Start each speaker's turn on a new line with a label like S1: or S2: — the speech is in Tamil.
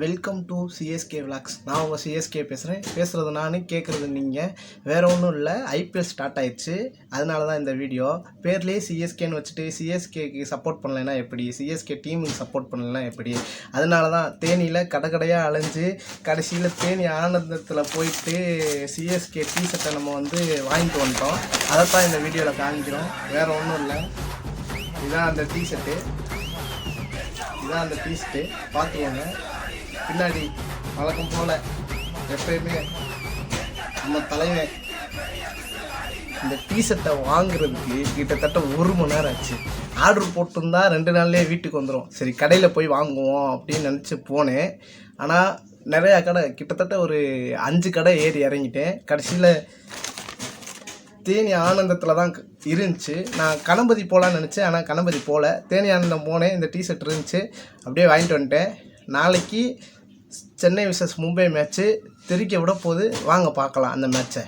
S1: வெல்கம் டு சிஎஸ்கே விளாக்ஸ் நான் உங்கள் சிஎஸ்கே பேசுகிறேன் பேசுகிறது நான் கேட்குறது நீங்கள் வேறு ஒன்றும் இல்லை. ஐபிஎல் ஸ்டார்ட் ஆயிடுச்சு. அதனால தான் இந்த வீடியோ பேர்லேயே சிஎஸ்கேன்னு வச்சுட்டு சிஎஸ்கேக்கு சப்போர்ட் பண்ணலைன்னா எப்படி? சிஎஸ்கே டீமுக்கு சப்போர்ட் பண்ணலைன்னா எப்படி? அதனால தான் தேனியில் கடைக்கடையாக அலைஞ்சு கடைசியில் தேனி ஆனந்தத்தில் போயிட்டு சிஎஸ்கே டீ ஷர்ட்டை நம்ம வந்து வாங்கிட்டு வந்துட்டோம். அதைத்தான் இந்த வீடியோவில் காமிக்கிறோம். வேறு ஒன்றும் இல்லை. இதுதான் அந்த டீ ஷர்ட்டு இதுதான் அந்த டீஸ்ட்டு பார்த்துக்கோங்க. பின்னாடி வழக்கம் போல் எப்பயுமே நம்ம தலைவன் இந்த டீஷர்ட்டை வாங்குறதுக்கு கிட்டத்தட்ட ஒரு மணி நேரம் ஆச்சு. ஆர்டர் போட்டிருந்தா ரெண்டு நாள்லேயே வீட்டுக்கு வந்துடும் சரி கடையில் போய் வாங்குவோம் அப்படின்னு நினச்சி போனேன். ஆனால் நிறையா கடை கிட்டத்தட்ட ஒரு அஞ்சு கடை ஏறி இறங்கிட்டேன். கடைசியில் தேனி ஆனந்தத்தில் தான் க- இருந்துச்சு. நான் கணபதி போகலான்னு நினச்சேன். ஆனால் கணபதி போகல தேனி ஆனந்தம் போனேன். இந்த டிஷர்ட் இருந்துச்சு. அப்படியே வாங்கிட்டு வந்துட்டேன். நாளைக்கு சென்னை விசஸ் மும்பை மேட்ச்சு தெரிக்க விட போகுது. வாங்க பார்க்கலாம் அந்த மேட்ச்சை